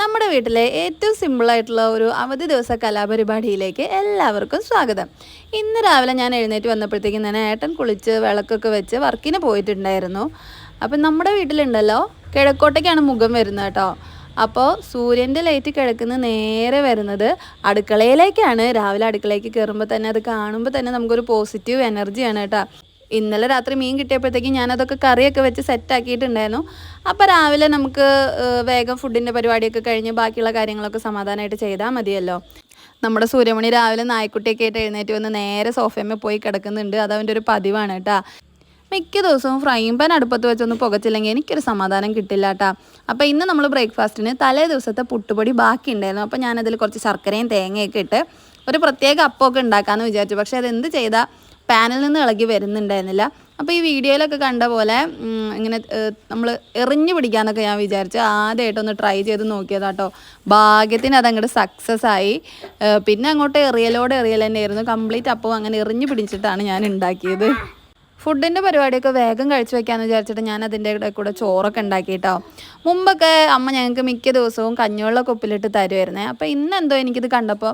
നമ്മുടെ വീട്ടിലെ ഏറ്റവും സിമ്പിളായിട്ടുള്ള ഒരു അവധി ദിവസ കലാപരിപാടിയിലേക്ക് എല്ലാവർക്കും സ്വാഗതം. ഇന്ന് രാവിലെ ഞാൻ എഴുന്നേറ്റ് വന്നപ്പോഴത്തേക്കും തന്നെ ഏട്ടൻ കുളിച്ച് വിളക്കൊക്കെ വെച്ച് വർക്കിന് പോയിട്ടുണ്ടായിരുന്നു. അപ്പം നമ്മുടെ വീട്ടിലുണ്ടല്ലോ കിഴക്കോട്ടേക്കാണ് മുഖം വരുന്നത് കേട്ടോ. അപ്പോൾ സൂര്യന്റെ ലൈറ്റ് കിഴക്കുന്ന നേരെ വരുന്നത് അടുക്കളയിലേക്കാണ്. രാവിലെ അടുക്കളയിലേക്ക് കയറുമ്പോൾ തന്നെ അത് കാണുമ്പോൾ തന്നെ നമുക്കൊരു പോസിറ്റീവ് എനർജിയാണ് കേട്ടോ. ഇന്നലെ രാത്രി മീൻ കിട്ടിയപ്പോഴത്തേക്കും ഞാനതൊക്കെ കറിയൊക്കെ വെച്ച് സെറ്റാക്കിയിട്ടുണ്ടായിരുന്നു. അപ്പോൾ രാവിലെ നമുക്ക് വേഗം ഫുഡിന്റെ പരിപാടിയൊക്കെ കഴിഞ്ഞ് ബാക്കിയുള്ള കാര്യങ്ങളൊക്കെ സമാധാനമായിട്ട് ചെയ്താൽ മതിയല്ലോ. നമ്മുടെ സൂര്യമണി രാവിലെ നായ്ക്കുട്ടിയൊക്കെ ആയിട്ട് എഴുന്നേറ്റ് വന്ന് നേരെ സോഫയമ്മേ പോയി കിടക്കുന്നുണ്ട്. അത് അവന്റെ ഒരു പതിവാണ് കേട്ടോ മിക്ക ദിവസവും ഫ്രൈങ് പാൻ അടുപ്പത്ത് വെച്ചൊന്നും പുകച്ചില്ലെങ്കിൽ എനിക്കൊരു സമാധാനം കിട്ടില്ല കേട്ടോ അപ്പോൾ ഇന്ന് നമ്മൾ ബ്രേക്ക്ഫാസ്റ്റിന് തലേ ദിവസത്തെ പുട്ടുപൊടി ബാക്കി ഉണ്ടായിരുന്നു അപ്പോൾ ഞാനതിൽ കുറച്ച് ശർക്കരയും തേങ്ങയൊക്കെ ഇട്ട് ഒരു പ്രത്യേക അപ്പമൊക്കെ ഉണ്ടാക്കാമെന്ന് വിചാരിച്ചു. പക്ഷേ അത് എന്ത് ചെയ്താൽ പാനിൽ നിന്ന് ഇളകി വരുന്നുണ്ടായിരുന്നില്ല. അപ്പോൾ ഈ വീഡിയോയിലൊക്കെ കണ്ട പോലെ ഇങ്ങനെ നമ്മൾ എറിഞ്ഞു പിടിക്കാന്നൊക്കെ ഞാൻ വിചാരിച്ചു ആദ്യമായിട്ടൊന്ന് ട്രൈ ചെയ്ത് നോക്കിയതാട്ടോ. ഭാഗ്യത്തിന് അതങ്ങോട്ട് സക്സസ് ആയി. പിന്നെ അങ്ങോട്ട് എറിയലോടെ എറിയൽ തന്നെയായിരുന്നു കംപ്ലീറ്റ് അപ്പം അങ്ങനെ എറിഞ്ഞു പിടിച്ചിട്ടാണ് ഞാൻ ഉണ്ടാക്കിയത്. ഫുഡിന്റെ പരിപാടിയൊക്കെ വേഗം കഴിച്ചു വെക്കാമെന്ന് വിചാരിച്ചിട്ട് ഞാൻ അതിന്റെ കൂടെ ചോറൊക്കെ ഉണ്ടാക്കിയിട്ടോ മുമ്പൊക്കെ അമ്മ ഞങ്ങൾക്ക് മിക്ക ദിവസവും കഞ്ഞിവെള്ളമൊക്കെ ഉപ്പിലിട്ട് തരുമായിരുന്നേ അപ്പോൾ ഇന്നെന്തോ എനിക്കിത് കണ്ടപ്പോൾ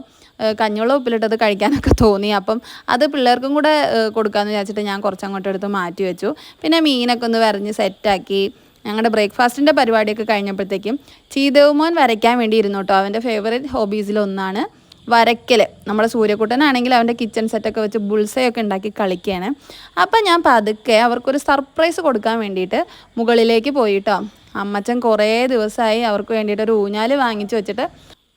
കഞ്ഞിവെള്ളം ഉപ്പിലിട്ടത് കഴിക്കാനൊക്കെ തോന്നി. അപ്പം അത് പിള്ളേർക്കും കൂടെ കൊടുക്കാമെന്ന് വിചാരിച്ചിട്ട് ഞാൻ കുറച്ചങ്ങോട്ട് എടുത്ത് മാറ്റി വെച്ചു. പിന്നെ മീനൊക്കെ ഒന്ന് വരഞ്ഞ് സെറ്റാക്കി. ഞങ്ങളുടെ ബ്രേക്ക്ഫാസ്റ്റിന്റെ പരിപാടിയൊക്കെ കഴിഞ്ഞപ്പോഴത്തേക്കും ചീതവുമോൻ വരയ്ക്കാൻ വേണ്ടി ഇരുന്നു കേട്ടോ അവന്റെ ഫേവറേറ്റ് ഹോബീസിലൊന്നാണ് വരയ്ക്കൽ നമ്മുടെ സൂര്യക്കുട്ടനാണെങ്കിൽ അവന്റെ കിച്ചൺ സെറ്റൊക്കെ വെച്ച് ബുൾസയൊക്കെ ഉണ്ടാക്കി കളിക്കുകയാണ് അപ്പം ഞാൻ പതുക്കെ അവർക്കൊരു സർപ്രൈസ് കൊടുക്കാൻ വേണ്ടിയിട്ട് മുകളിലേക്ക് പോയിട്ടോ. അമ്മച്ചൻ കുറേ ദിവസമായി അവർക്ക് വേണ്ടിയിട്ട് ഒരു ഊഞ്ഞാൽ വാങ്ങിച്ചു വെച്ചിട്ട്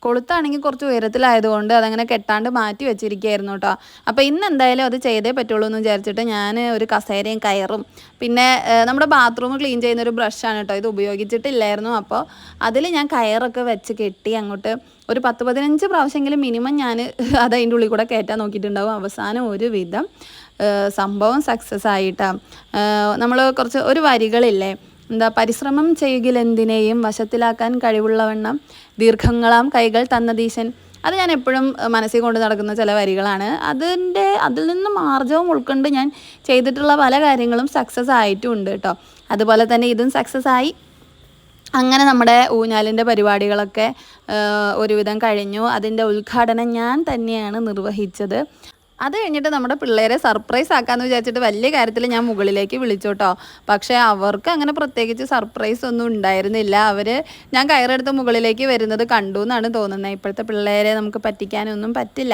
കൊളുത്താണെങ്കിൽ കുറച്ച് ഉയരത്തിലായതുകൊണ്ട് അതങ്ങനെ കെട്ടാണ്ട് മാറ്റി വെച്ചിരിക്കുകയായിരുന്നു കേട്ടോ. അപ്പോൾ ഇന്ന് എന്തായാലും അത് ചെയ്തേ പറ്റുള്ളൂ എന്ന് വിചാരിച്ചിട്ട് ഞാൻ ഒരു കസേരയും കയറും. പിന്നെ നമ്മുടെ ബാത്റൂം ക്ലീൻ ചെയ്യുന്ന ഒരു ബ്രഷാണ് കേട്ടോ. ഇത് ഉപയോഗിച്ചിട്ടില്ലായിരുന്നു. അപ്പോൾ അതിൽ ഞാൻ കയറൊക്കെ വെച്ച് കെട്ടി അങ്ങോട്ട് ഒരു പത്ത് പതിനഞ്ച് പ്രാവശ്യമെങ്കിലും മിനിമം ഞാൻ അത് അതിന്റെ ഉള്ളിൽ കൂടെ കയറ്റാൻ നോക്കിയിട്ടുണ്ടാവും. അവസാനം ഒരു വിധം സംഭവം സക്സസ് ആയിട്ടാണ് നമ്മൾ കുറച്ച് ഒരു വരികളില്ലേ? എന്താ പരിശ്രമം ചെയ്യുകിൽ ചെയ്യുകിലെന്തിനേയും വശത്തിലാക്കാൻ കഴിവുള്ളവണ്ണം ദീർഘങ്ങളാം കൈകൾ തന്നതീശൻ അത് ഞാൻ എപ്പോഴും മനസ്സിൽ കൊണ്ട് നടക്കുന്ന ചില വരികളാണ്. അതിന്റെ അതിൽ നിന്ന് മാർജവും ഉൾക്കൊണ്ട് ഞാൻ ചെയ്തിട്ടുള്ള പല കാര്യങ്ങളും സക്സസ് ആയിട്ടുണ്ട് കേട്ടോ അതുപോലെ തന്നെ ഇതും സക്സസ് ആയി. അങ്ങനെ നമ്മുടെ ഊഞ്ഞാലിന്റെ പരിപാടികളൊക്കെ ഒരുവിധം കഴിഞ്ഞു. അതിന്റെ ഉദ്ഘാടനം ഞാൻ തന്നെയാണ് നിർവഹിച്ചത്. അത് കഴിഞ്ഞിട്ട് നമ്മുടെ പിള്ളേരെ സർപ്രൈസ് ആക്കാമെന്ന് വിചാരിച്ചിട്ട് വലിയ കാര്യത്തിൽ ഞാൻ മുകളിലേക്ക് വിളിച്ചോട്ടോ. പക്ഷേ അവർക്ക് അങ്ങനെ പ്രത്യേകിച്ച് സർപ്രൈസ് ഒന്നും ഉണ്ടായിരുന്നില്ല. അവർ ഞാൻ കയറെടുത്ത് മുകളിലേക്ക് വരുന്നത് കണ്ടു എന്നാണ് തോന്നുന്നത് ഇപ്പോഴത്തെ പിള്ളേരെ നമുക്ക് പറ്റിക്കാനൊന്നും പറ്റില്ല.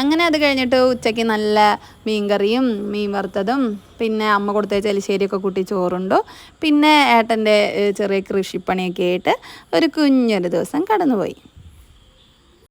അങ്ങനെ അത് കഴിഞ്ഞിട്ട് ഉച്ചയ്ക്ക് നല്ല മീൻകറിയും മീൻ വറുത്തതും പിന്നെ അമ്മ കൊടുത്ത ചെലിശ്ശേരിയൊക്കെ കൂട്ടി ചോറുണ്ടു. പിന്നെ ഏട്ടന്റെ ചെറിയ കൃഷിപ്പണിയൊക്കെ ആയിട്ട് ഒരു കുഞ്ഞൊരു ദിവസം കടന്നുപോയി.